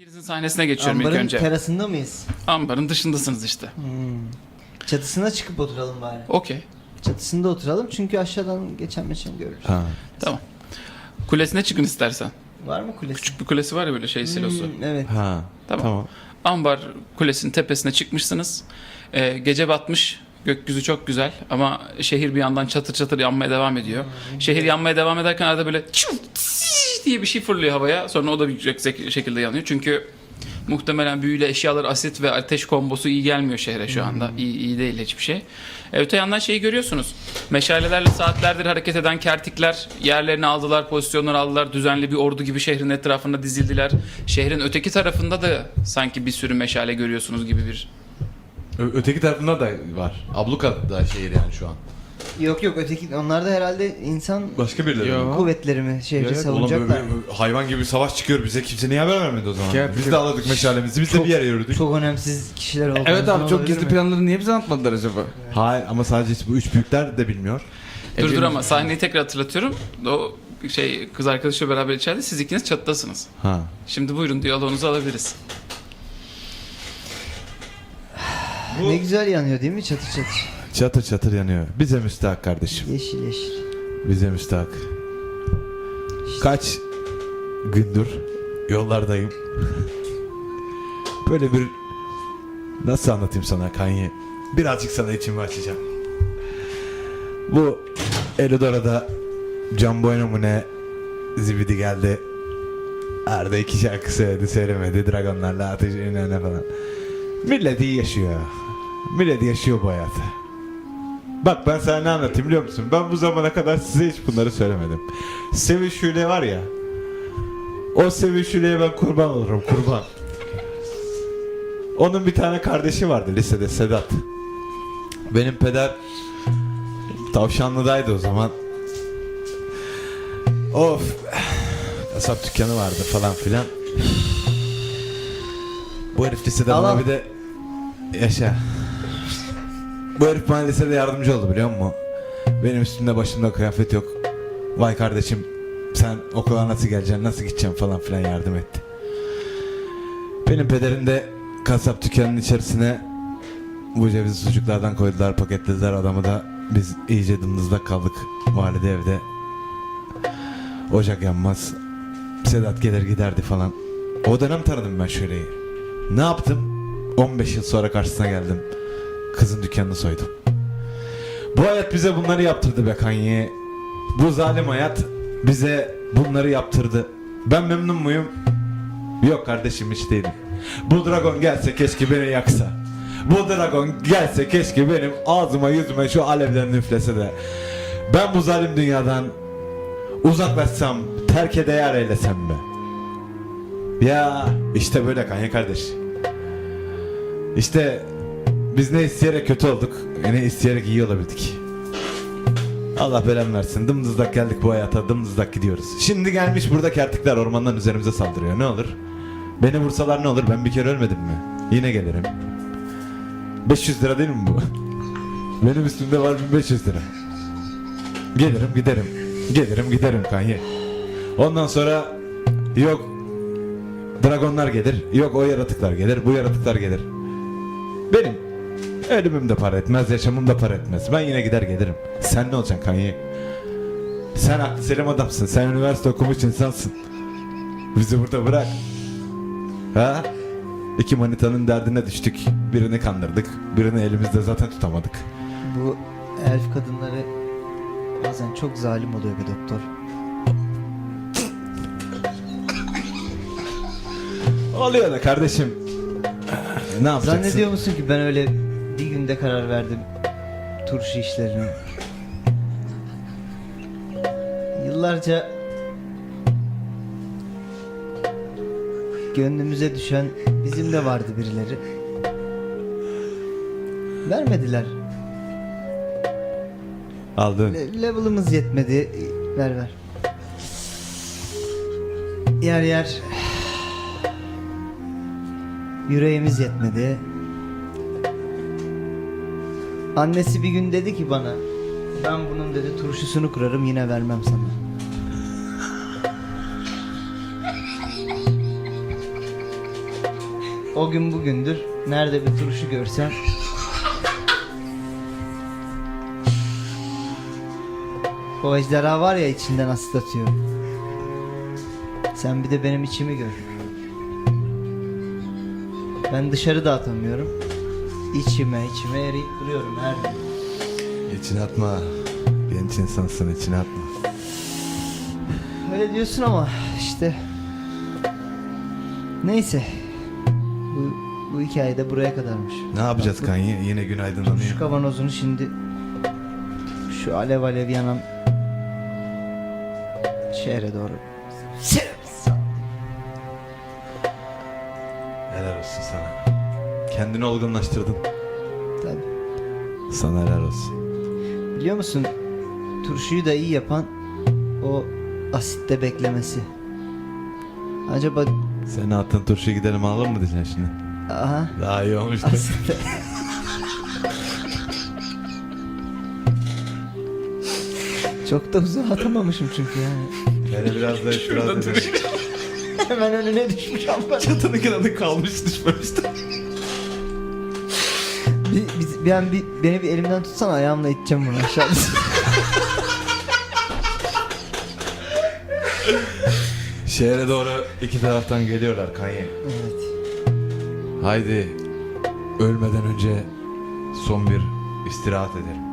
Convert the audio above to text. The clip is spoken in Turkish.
İkinizin sahnesine geçiyorum ilk Ambarın önce. terasında mıyız? Ambarın dışındasınız işte. Çatısına çıkıp oturalım bari. Okey. Çatısında oturalım çünkü aşağıdan geçen meçen görürüz. Ha. Tamam. Kulesine çıkın istersen. Var mı kulesi? Küçük bir kulesi var ya böyle şey silosu. Hmm, evet. Ha. Tamam. Tamam. Ambar kulesinin tepesine çıkmışsınız. Ee, gece batmış. Gökyüzü çok güzel ama şehir bir yandan çatır çatır yanmaya devam ediyor. Şehir yanmaya devam ederken arada böyle çuf, diye bir şey fırlıyor havaya. Sonra o da bir yüksek şekilde yanıyor. Çünkü muhtemelen büyüyle eşyalar asit ve ateş kombosu iyi gelmiyor şehre şu anda. İyi, iyi değil hiçbir şey. E, öte yandan şeyi görüyorsunuz. Meşalelerle saatlerdir hareket eden kertikler yerlerini aldılar, pozisyonları aldılar. Düzenli bir ordu gibi şehrin etrafında dizildiler. Şehrin öteki tarafında da sanki bir sürü meşale görüyorsunuz gibi bir Ö- öteki tarafında da var. Abluka da şehir yani şu an. Yok yok öteki onlar da herhalde insan Başka birileri mi? kuvvetleri şehri Evet, savunacaklar. böyle- böyle hayvan gibi bir savaş çıkıyor bize. Kimse niye haber vermedi o zaman? Ya, biz de aladık meşalemizi. Biz de Çok- bir yere yürüdük. Çok önemsiz kişiler oldu. Evet abi çok gizli planları niye bize anlatmadılar acaba? Hayır ama sadece bu üç büyükler de bilmiyor. Dur dur Hepimiz- ama sahneyi tekrar hatırlatıyorum. O şey kız arkadaşıyla beraber içeride siz ikiniz çatıdasınız. Ha. Şimdi buyurun diyaloğunuzu alabiliriz. Ne güzel yanıyor değil mi çatır çatır? Çatır çatır yanıyor. Bize müstahak kardeşim. Yeşil yeşil. Bize müstahak. Kaç gündür yollardayım. Böyle bir nasıl anlatayım sana Kanye? Birazcık sana içimi açacağım. Bu Elidora'da Can Boyno mu ne zibidi geldi. Arda iki şarkı söyledi söylemedi. Dragonlarla ateş önüne falan. Millet iyi yaşıyor. Millet yaşıyor bu hayatı. Bak ben sana ne anlatayım biliyor musun? Ben bu zamana kadar size hiç bunları söylemedim. Sevil Şule var ya. O Sevil Şule'ye ben kurban olurum kurban. Onun bir tane kardeşi vardı lisede Sedat. Benim peder Tavşanlı'daydı o zaman. Of. Kasap dükkanı vardı falan filan. Bu herif lisede bana bir de yaşa. Bu herif bana lisede yardımcı oldu biliyor musun? Benim üstümde başımda kıyafet yok. Vay kardeşim sen okula nasıl geleceksin nasıl gideceksin falan filan yardım etti. Benim pederim de kasap dükkanının içerisine bu ceviz sucuklardan koydular paketlediler adamı da biz iyice dımdızlak kaldık valide evde. Ocak yanmaz. Sedat gelir giderdi falan. O dönem tanıdım ben şöleyi. Ne yaptım? 15 yıl sonra karşısına geldim. Kızın dükkanını soydum. Bu hayat bize bunları yaptırdı be Kanye. Bu zalim hayat bize bunları yaptırdı. Ben memnun muyum? Yok kardeşim hiç değilim. Bu dragon gelse keşke beni yaksa. Bu dragon gelse keşke benim ağzıma yüzüme şu alevden üflese de. Ben bu zalim dünyadan uzaklaşsam, terk eder eylesem be. Ya işte böyle Kanye kardeş. İşte biz ne isteyerek kötü olduk, ne isteyerek iyi olabildik. Allah belamı versin. Dımdızlak geldik bu hayata, dımdızlak gidiyoruz. Şimdi gelmiş burada kertikler ormandan üzerimize saldırıyor. Ne olur? Beni vursalar ne olur? Ben bir kere ölmedim mi? Yine gelirim. 500 lira değil mi bu? Benim üstümde var 1500 lira. Gelirim giderim. Gelirim giderim Kanye. Ondan sonra yok dragonlar gelir. Yok o yaratıklar gelir. Bu yaratıklar gelir. Benim ölümüm de para etmez, yaşamım da para etmez. Ben yine gider gelirim. Sen ne olacaksın Kanye? Sen aklı selim adamsın. Sen üniversite okumuş insansın. Bizi burada bırak. Ha? İki manitanın derdine düştük. Birini kandırdık. Birini elimizde zaten tutamadık. Bu elf kadınları bazen çok zalim oluyor be doktor. Oluyor da kardeşim. Ne yapacaksın? Zannediyor musun ki ben öyle bir günde karar verdim turşu işlerine? Yıllarca gönlümüze düşen bizim de vardı birileri. Vermediler. Aldın. Le- level'ımız yetmedi. Ver ver. Yer yer. Yüreğimiz yetmedi. Annesi bir gün dedi ki bana ben bunun dedi turşusunu kurarım yine vermem sana. o gün bugündür nerede bir turşu görsem O ejderha var ya içinden asit atıyor. Sen bir de benim içimi gör. Ben dışarı da atamıyorum. İçime içime eriyip duruyorum her gün. İçine atma. Genç insansın içine atma. Öyle diyorsun ama işte neyse bu, bu hikaye de buraya kadarmış. Ne yapacağız Kanye? Yine gün aydınlanıyor. Şu kavanozunu şimdi şu alev alev yanan şehre doğru Helal olsun sana. Kendini olgunlaştırdın. Tabii. Sana helal olsun. Biliyor musun turşuyu da iyi yapan o asitte beklemesi. Acaba Senin attığın turşuya gidelim alalım mı diyeceksin şimdi? aha Daha iyi olmuştu. asitte. Çok da uzağa atamamışım çünkü yani. Beni biraz da biraz da Hemen önüne düşmüş ama. Çatının kenarında kalmış düşmemişti. Bir, bir an bir, beni bir elimden tutsana ayağımla iteceğim bunu aşağı. Şehre doğru iki taraftan geliyorlar Kanye. evet. Haydi ölmeden önce son bir istirahat edelim.